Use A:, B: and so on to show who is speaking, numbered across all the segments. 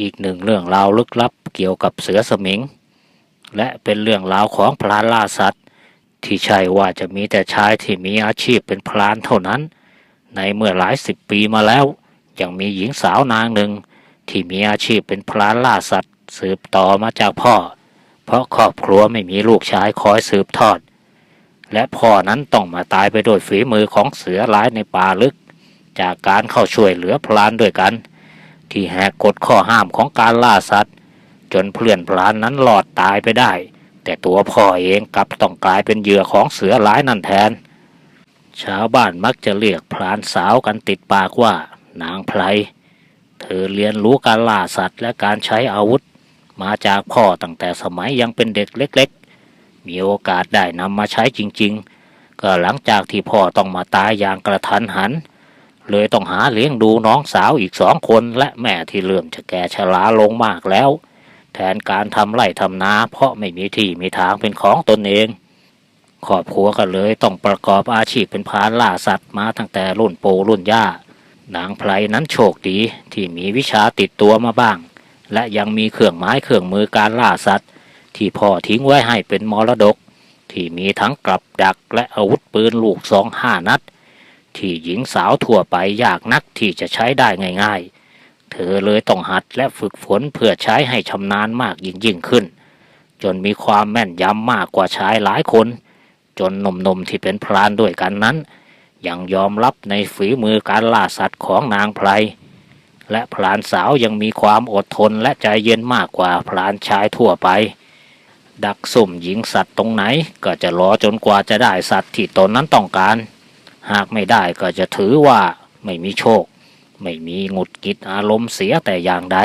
A: อีกหนึ่งเรื่องราวลึกลับเกี่ยวกับเสือสมิง และเป็นเรื่องราวของพรานล่าสัตว์ ที่ใช่ว่าจะมีแต่ชายที่มีอาชีพเป็นพรานเท่านั้น ในเมื่อหลายสิบปีมาแล้ว ยังมีหญิงสาวนางหนึ่ง ที่มีอาชีพเป็นพรานล่าสัตว์ สืบต่อมาจากพ่อ เพราะครอบครัวไม่มีลูกชายคอยสืบทอด และพ่อนั้นต้องมาตายไปโดยฝีมือของเสือร้ายในป่าลึก จากการเข้าช่วยเหลือพรานด้วยกัน ที่แหกกฎข้อห้ามของการล่าสัตว์ จนเพื่อนพรานนั้นหลอดตายไปได้ แต่ตัวพ่อเองกลับต้องกลายเป็นเหยื่อของเสือร้ายนั่นแทน ชาวบ้านมักจะเรียกพรานสาวกันติดปากว่า นางไพรเธอเรียนรู้การล่าสัตว์และการใช้อาวุธ มาจากพ่อตั้งแต่สมัยยังเป็นเด็กเล็ก ๆ มีโอกาสได้นำมาใช้จริง ๆ ก็หลังจากที่พ่อต้องมาตายอย่างกระทันหันเเลยต้องหาเลี้ยงดูน้องสาวอีกสองคนและแม่ที่เริ่มจะแก่ชราลงมากแล้ว แทนการทำไร่ทำนาเพราะไม่มีที่มีทางเป็นของตนเองครอบครัวก็เลยต้องประกอบอาชีพเป็นพานล่าสัตว์มาตั้งแต่รุ่นปู่รุ่นย่านางไพรนั้นโชคดีที่มีวิชาติดตัวมาบ้าง และยังมีเครื่องไม้เครื่องมือการล่าสัตว์ ที่พ่อทิ้งไว้ให้เป็นมรดก ที่มีทั้งกลับดักและอาวุธปืนลูกสองห้านัด ที่หญิงสาวทั่วไปยากนักที่จะใช้ได้ง่าย ๆ เธอเลยต้องหัดและฝึกฝนเพื่อใช้ให้ชำนาญมากยิ่งยิ่งขึ้น จนมีความแม่นยำมากกว่าชายหลายคน จนหนุ่มๆที่เป็นพรานด้วยกันนั้น ยังยอมรับในฝีมือการล่าสัตว์ของนางไพรและพรานสาวยังมีความอดทนและใจเย็นมากกว่าพรานชายทั่วไป ดักสุ่มหญิงสัตว์ตรงไหนก็จะรอจนกว่าจะได้สัตว์ที่ตนนั้นต้องการ หากไม่ได้ก็จะถือว่าไม่มีโชค ไม่มีหงุดหงิดอารมณ์เสียแต่อย่างใด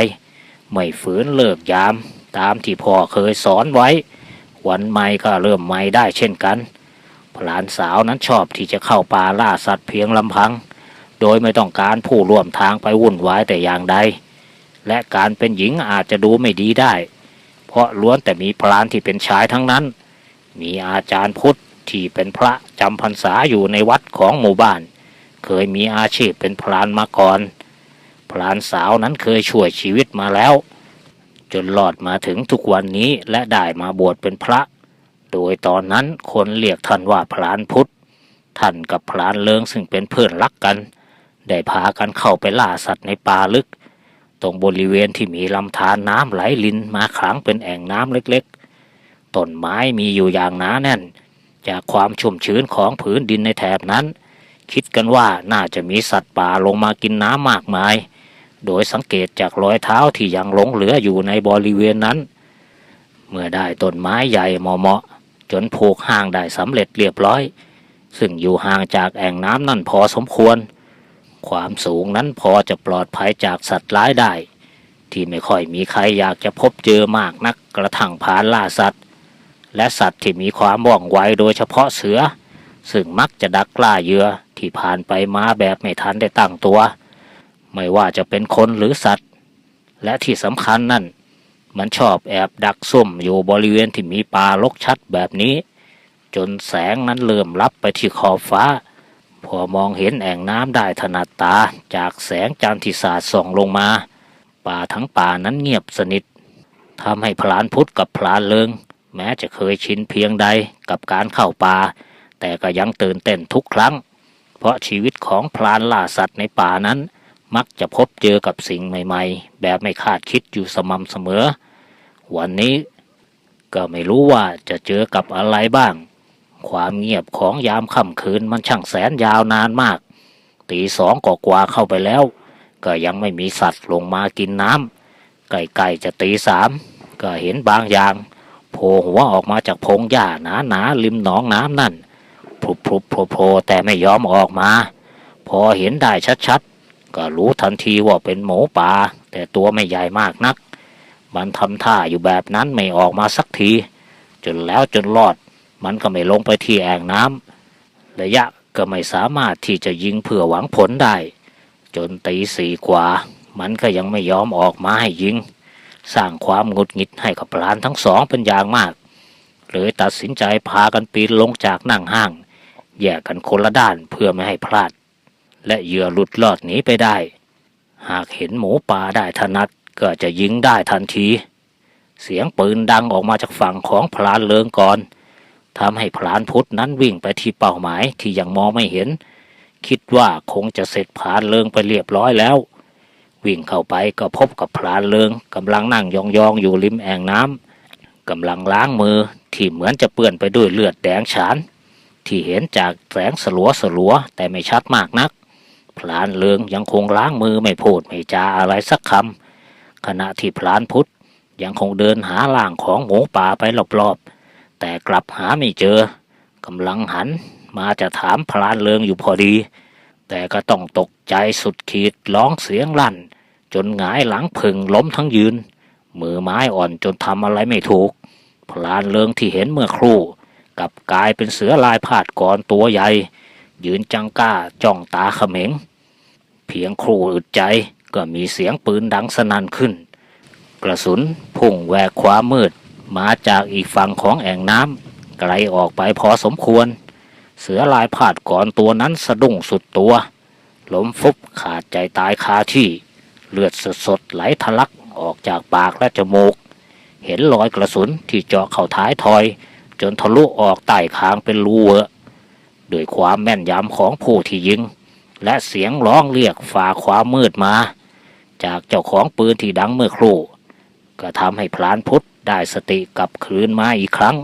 A: ไม่ฝืนเลิกยาม ตามที่พ่อเคยสอนไว้ วันใหม่ก็เริ่มใหม่ได้เช่นกันพลานสาวนั้นชอบที่จะเข้าป่าล่าสัตว์เพียงลำพัง โดยไม่ต้องการผู้ร่วมทางไปวุ่นวายแต่อย่างใด และการเป็นหญิงอาจจะดูไม่ดีได้ เพราะล้วนแต่มีพรานที่เป็นชายทั้งนั้น มีอาจารย์พุทธ ที่เป็นพระจำพรรษาอยู่ในวัดของหมู่บ้าน เคยมีอาชีพเป็นพรานมาก่อน พรานสาวนั้นเคยช่วยชีวิตมาแล้ว จนรอดมาถึงทุกวันนี้และได้มาบวชเป็นพระ โดยตอนนั้นคนเรียกท่านว่าพรานพุทธ ท่านกับพรานเลิงซึ่งเป็นเพื่อนรักกัน ได้พากันเข้าไปล่าสัตว์ในป่าลึก ตรงบริเวณที่มีลำธารน้ำไหลลินมาขังเป็นแอ่งน้ำเล็กๆต้นไม้มีอยู่อย่างหนาแน่น จากความชุ่มชื้นของผืนดินในแถบนั้น คิดกันว่าน่าจะมีสัตว์ป่าลงมากินน้ำมากมาย โดยสังเกตจากรอยเท้าที่ยังหลงเหลืออยู่ในบริเวณนั้น เมื่อได้ต้นไม้ใหญ่เหมาะๆจนผูกห่างได้สำเร็จเรียบร้อย ซึ่งอยู่ห่างจากแอ่งน้ำนั่นพอสมควร ความสูงนั้นพอจะปลอดภัยจากสัตว์ร้ายได้ ที่ไม่ค่อยมีใครอยากจะพบเจอมากนักกระทั่งพานล่าสัตว์ และสัตว์ที่มีความว่องไวโดยเฉพาะเสือ ซึ่งมักจะดักล่าเหยื่อที่ผ่านไปมาแบบไม่ทันได้ตั้งตัว ไม่ว่าจะเป็นคนหรือสัตว์ และที่สำคัญนั่น มันชอบแอบดักซุ่มอยู่บริเวณที่มีป่ารกชัดแบบนี้ จนแสงนั้นเริ่มลับไปที่ขอบฟ้า พอมองเห็นแอ่งน้ำได้ถนัดตาจากแสงจันทร์ที่สาดส่องลงมา ป่าทั้งป่านั้นเงียบสนิททำให้พลานพุทธกับพลานเลิง แม้จะเคยชินเพียงใดกับการเข้าป่า แต่ก็ยังตื่นเต้นทุกครั้ง เพราะชีวิตของพลานล่าสัตว์ในป่านั้น มักจะพบเจอกับสิ่งใหม่ ๆ แบบไม่คาดคิดอยู่สม่ำเสมอ วันนี้ก็ไม่รู้ว่าจะเจอกับอะไรบ้าง ความเงียบของยามค่ำคืนมันช่างแสนยาวนานมาก ตีสองกกว่าเข้าไปแล้ว ก็ยังไม่มีสัตว์ลงมากินน้ำใกล้ๆจะตีสามก็เห็นบางอย่าง โผล่หัวออกมาจากพงหญ้าหนาๆริมหนองน้ำนั่นพลุบพลุบโผล่โผล่แต่ไม่ยอมออกมา พอเห็นได้ชัดๆ ก็รู้ทันทีว่าเป็นหมูป่าแต่ตัวไม่ใหญ่มากนัก มันทำท่าอยู่แบบนั้นไม่ออกมาสักที จนแล้วจนรอด มันก็ไม่ลงไปที่แอ่งน้ำระยะก็ไม่สามารถที่จะยิงเพื่อหวังผลได้ จนตีสี่กว่า มันก็ยังไม่ยอมออกมาให้ยิง สร้างความหงุดหงิดให้กับพลานทั้งสองเป็นอย่างมากเลยตัดสินใจพากันปีนลงจากนั่งห้าง แยกกันคนละด้านเพื่อไม่ให้พลาด และเหยื่อหลุดลอดหนีไปได้ หากเห็นหมูป่าได้ถนัดก็จะยิงได้ทันที เสียงปืนดังออกมาจากฝั่งของพลานเลิงก่อนทำให้พลานพุทธนั้นวิ่งไปที่เป้าหมายที่ยังมองไม่เห็น คิดว่าคงจะเสร็จพลานเลิงไปเรียบร้อยแล้ว วิ่งเข้าไปก็พบกับพลานเลิงกำลังนั่งยองๆอยู่ริมแอ่งน้ำกำลังล้างมือที่เหมือนจะเปื้อนไปด้วยเลือดแดงฉาน ที่เห็นจากแสงสลัวสลัวๆแต่ไม่ชัดมากนักพลานเลิงยังคงล้างมือไม่พูดไม่จาอะไรสักคำขณะที่พลานพุทธยังคงเดินหาล่างของหมูป่าไปรอบๆแต่กลับหาไม่เจอกำลังหันมาจะถามพลานเลิงอยู่พอดี แต่ก็ต้องตกใจสุดขีดร้องเสียงลั่น จนหงายหลังพึงล้มทั้งยืน มือไม้อ่อนจนทำอะไรไม่ถูก พลานเลิงที่เห็นเมื่อครู่ กับกลายเป็นเสือลายพาดก่อนตัวใหญ่ ยืนจังก้าจ้องตาเขม็ง เพียงครู่อึดใจก็มีเสียงปืนดังสนั่นขึ้น กระสุนพุ่งแหวกความมืด มาจากอีกฝั่งของแอ่งน้ำไกลออกไปพอสมควร เสือลายพาดก่อนตัวนั้นสะดุ้งสุดตัว ล้มฟุบขาดใจตายคาที่ เลือดสดๆไหลทะลักออกจากปากและจมูก เห็นรอยกระสุนที่เจาะเข้าท้ายทอย จนทะลุออกใต้คางเป็นรูเวอะด้วยความแม่นยำของผู้ที่ยิง และเสียงร้องเรียกฝ่าความมืดมา จากเจ้าของปืนที่ดังเมื่อครู่ ก็ทำให้พลานพุทธได้สติกลับคืนมาอีกครั้ง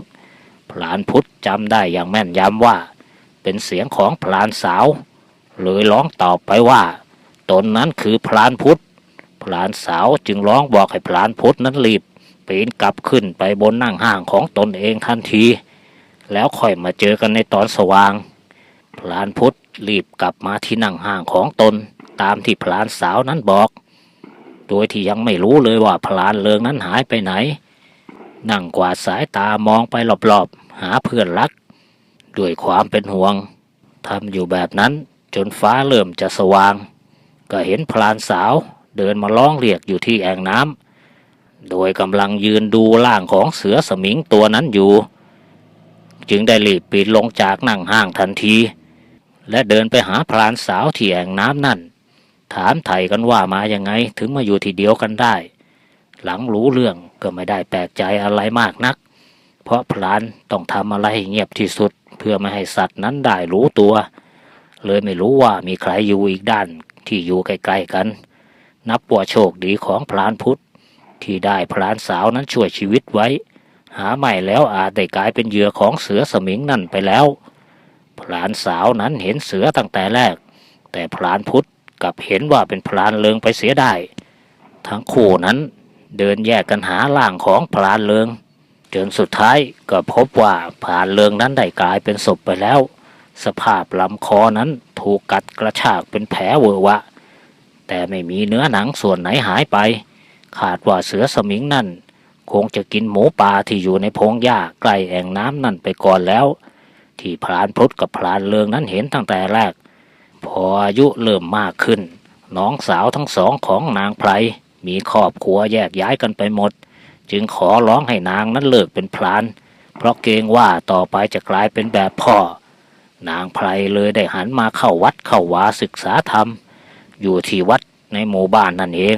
A: พลานพุทธจำได้อย่างแม่นยำว่า เป็นเสียงของพลานสาวเลยร้องตอบไปว่า ตนนั้นคือพลานพุทธพลานสาวจึงร้องบอกให้พลานพุทธนั้นรีบปีนกลับขึ้นไปบนนั่งห้างของตนเองทันที แล้วค่อยมาเจอกันในตอนสว่างพลานพุทธรีบกลับมาที่นั่งห้างของตน ตามที่พลานสาวนั้นบอก โดยที่ยังไม่รู้เลยว่าพลานเลิงนั้นหายไปไหน นั่งกวาดสายตามองไปรอบๆ หาเพื่อนรัก ด้วยความเป็นห่วงทำอยู่แบบนั้นจนฟ้าเริ่มจะสว่าง ก็เห็นพลานสาวเดินมาร้องเรียกอยู่ที่แอ่งน้ำโดยกำลังยืนดูร่างของเสือสมิงตัวนั้นอยู่ จึงได้รีบปีนลงจากนั่งห้างทันที และเดินไปหาพรานสาวที่แอ่งน้ำนั่น ถามไถ่กันว่ามายังไงถึงมาอยู่ที่เดียวกันได้ หลังรู้เรื่องก็ไม่ได้แปลกใจอะไรมากนัก เพราะพรานต้องทำอะไรเงียบที่สุด เพื่อไม่ให้สัตว์นั้นได้รู้ตัว เลยไม่รู้ว่ามีใครอยู่อีกด้านที่อยู่ใกล้ๆกัน นับว่าโชคดีของพรานพุทธ ที่ได้พรานสาวนั้นช่วยชีวิตไว้ หาไม่แล้วอาจได้กลายเป็นเหยื่อของเสือสมิงนั่นไปแล้วพรานสาวนั้นเห็นเสือตั้งแต่แรก แต่พรานพุทธกลับเห็นว่าเป็นพรานเลิงไปเสียได้ ทั้งคู่นั้นเดินแยกกันหาล่างของพรานเลิง จนสุดท้ายก็พบว่าพรานเลิงนั้นได้กลายเป็นศพไปแล้ว สภาพลำคอนั้นถูกกัดกระชากเป็นแผลเวอะวะ แต่ไม่มีเนื้อหนังส่วนไหนหายไป ขาดว่าเสือสมิงนั่น คงจะกินหมูป่าที่อยู่ในพงหญ้าใกล้แอ่งน้ำนั่นไปก่อนแล้ว ที่พรานพุทธกับพรานเลิงนั้นเห็นตั้งแต่แรก พออายุเริ่มมากขึ้น น้องสาวทั้งสองของนางไพรมีครอบครัวแยกย้ายกันไปหมด จึงขอร้องให้นางนั้นเลิกเป็นพลาน เพราะเกรงว่าต่อไปจะกลายเป็นแบบพ่อ นางไพรเลยได้หันมาเข้าวัดเข้าวาศึกษาธรรม อยู่ที่วัดในหมู่บ้านนั่นเอง